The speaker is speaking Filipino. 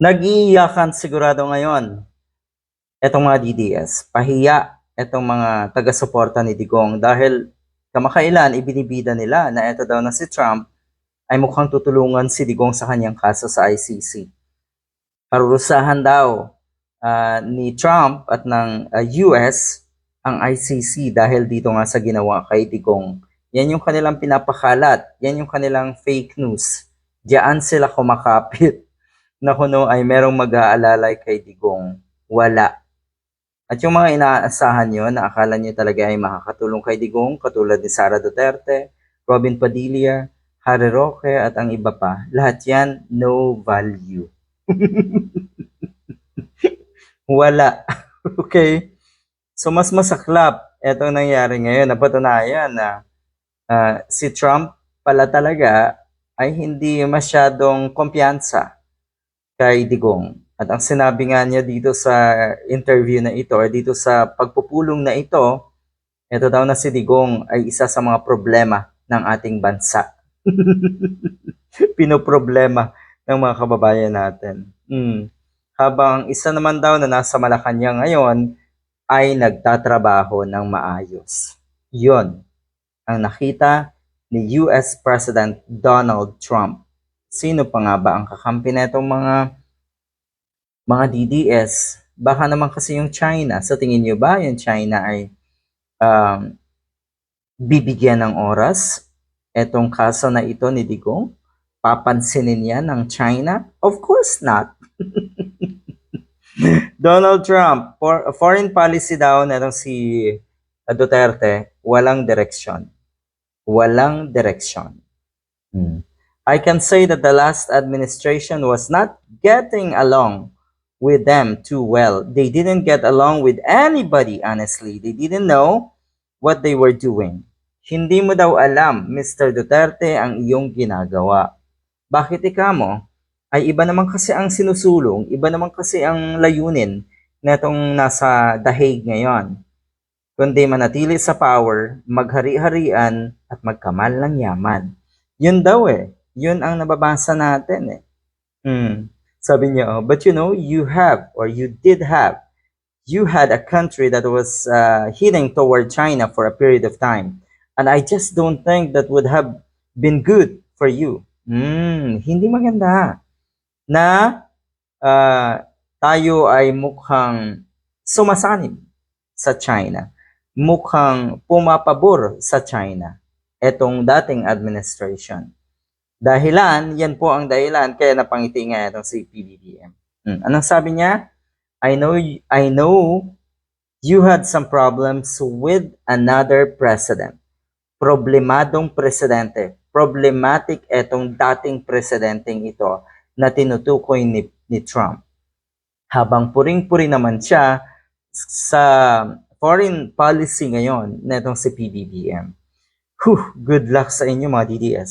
Nag-iiyakan sigurado ngayon etong mga DDS. Pahiya etong mga taga-suporta ni Digong dahil kamakailan ibinibida nila na eto daw na si Trump ay mukhang tutulungan si Digong sa kanyang kaso sa ICC. Parurusahan daw ah, ni Trump at ng ah, US ang ICC dahil dito nga sa ginawa kay Digong. Yan yung kanilang pinapakalat. Yan yung kanilang fake news. Diyan sila kumakapit na kuno ay merong mag-aalalay kay Digong. Wala. At yung mga inaasahan nyo na akala nyo talaga ay makakatulong kay Digong, katulad ni Sara Duterte, Robin Padilla, Harry Roque, at ang iba pa, lahat yan, no value. Wala. okay? So, mas masaklap etong nangyari ngayon. Napatunayan na ah, si Trump pala talaga ay hindi masyadong kumpiyansa kay Digong. At ang sinabi nga niya dito sa interview na ito or dito sa pagpupulong na ito, ito daw na si Digong ay isa sa mga problema ng ating bansa. Pinoproblema ng mga kababayan natin. Mm. Habang isa naman daw na nasa Malacanang ngayon ay nagtatrabaho ng maayos. Yon ang nakita ni US President Donald Trump. Sino pa nga ba ang kakampi netong mga mga DDS? Baka naman kasi yung China. Sa tingin nyo ba yung China ay um, bibigyan ng oras etong kaso na ito ni Digong? Papansinin yan ng China? Of course not. Donald Trump, for, foreign policy daw netong si uh, Duterte, walang direksyon. Walang direksyon. Hmm. I can say that the last administration was not getting along with them too well. They didn't get along with anybody, honestly. They didn't know what they were doing. Hindi mo daw alam, Mr. Duterte, ang iyong ginagawa. Bakit ika mo? Ay iba naman kasi ang sinusulong, iba naman kasi ang layunin na itong nasa dahig ngayon. Kundi manatili sa power, maghari-harian, at magkamal ng yaman. Yun daw eh. Yun ang nababasa natin eh. Hmm. Sabi niya, oh, but you know, you have or you did have, you had a country that was uh, heading toward China for a period of time. And I just don't think that would have been good for you. Hmm, hindi maganda na ah, tayo ay mukhang sumasanib sa China. Mukhang pumapabor sa China. Etong dating administration. Dahilan, yan po ang dahilan kaya napangiti nga itong si PBBM. Hmm. Anong sabi niya? I know I know you had some problems with another president. Problemadong presidente. Problematic etong dating presidenteng ito na tinutukoy ni, ni Trump. Habang puring-puri naman siya sa foreign policy ngayon na itong si PBBM. Whew, good luck sa inyo mga DDS.